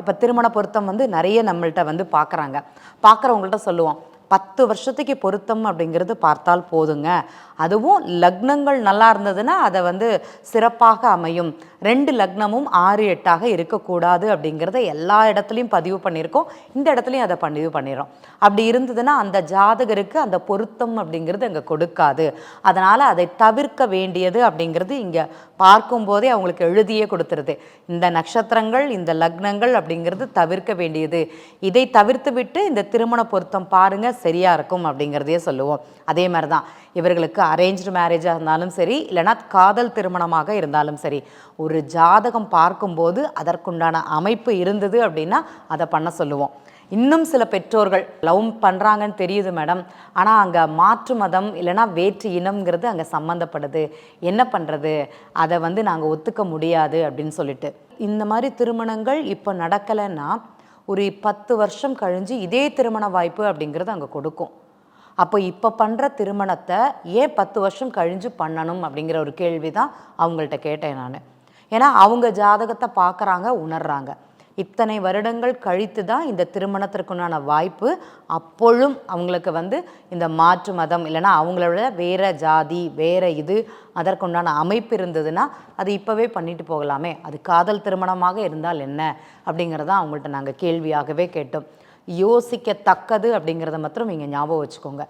இப்போ திருமண பொருத்தம் வந்து நிறைய நம்மள்கிட்ட வந்து பார்க்குறாங்க பார்க்குறவங்கள்ட்ட சொல்லுவோம் பத்து வருஷத்துக்கு பொருத்தம் அப்படிங்கிறது பார்த்தால் போதுங்க. அதுவும் லக்னங்கள் நல்லா இருந்ததுன்னா அதை வந்து சிறப்பாக அமையும். ரெண்டு லக்னமும் ஆறு எட்டாக இருக்கக்கூடாது அப்படிங்கிறத எல்லா இடத்துலையும் பதிவு பண்ணியிருக்கோம். இந்த இடத்துலையும் அதை பதிவு பண்ணிடுறோம். அப்படி இருந்ததுன்னா அந்த ஜாதகருக்கு அந்த பொருத்தம் அப்படிங்கிறது அங்கே கொடுக்காது. அதனால் அதை தவிர்க்க வேண்டியது அப்படிங்கிறது இங்கே பார்க்கும்போதே அவங்களுக்கு எழுதியே கொடுத்துருது. இந்த நட்சத்திரங்கள் இந்த லக்னங்கள் அப்படிங்கிறது தவிர்க்க வேண்டியது. இதை தவிர்த்து விட்டு இந்த திருமண பொருத்தம் பாருங்கள் சரியாக இருக்கும் அப்படிங்கிறதையே சொல்லுவோம். அதே மாதிரி தான் இவர்களுக்கு அரேஞ்ச்டு மேரேஜாக இருந்தாலும் சரி இல்லைனா காதல் திருமணமாக இருந்தாலும் சரி ஒரு ஜாதகம் பார்க்கும்போது அதற்குண்டான அமைப்பு இருந்தது அப்படின்னா அதை பண்ண சொல்லுவோம். இன்னும் சில பெற்றோர்கள் லவ் பண்ணுறாங்கன்னு தெரியுது மேடம். ஆனால் அங்கே மாற்று மதம் இல்லைனா வேற்று இனம்ங்கிறது அங்கே சம்மந்தப்படுது என்ன பண்ணுறது அதை வந்து நாங்கள் ஒத்துக்க முடியாது அப்படின்னு சொல்லிட்டு. இந்த மாதிரி திருமணங்கள் இப்போ நடக்கலைன்னா ஒரு பத்து வருஷம் கழிஞ்சு இதே திருமண வாய்ப்பு அப்படிங்கிறது அங்கே கொடுக்கும். அப்போ இப்போ பண்ணுற திருமணத்தை ஏன் பத்து வருஷம் கழிஞ்சு பண்ணணும் அப்படிங்கிற ஒரு கேள்வி தான் அவங்கள்ட்ட கேட்டேன் நான். ஏன்னா அவங்க ஜாதகத்தை பார்க்குறாங்க உணர்றாங்க. இத்தனை வருடங்கள் கழித்து தான் இந்த திருமணத்திற்குண்டான வாய்ப்பு அப்பொழுதும் அவங்களுக்கு வந்து இந்த மாற்று மதம் இல்லைன்னா அவங்களோட வேறு ஜாதி வேறு இது அதற்குண்டான அமைப்பு இருந்ததுன்னா அது இப்போவே பண்ணிட்டு போகலாமே. அது காதல் திருமணமாக இருந்தால் என்ன அப்படிங்கிறத அவங்கள்ட்ட நாங்கள் கேள்வியாகவே கேட்டோம். யோசிக்கத்தக்கது அப்படிங்கிறத மாத்திரம் நீங்கள் ஞாபகம் வச்சுக்கோங்க.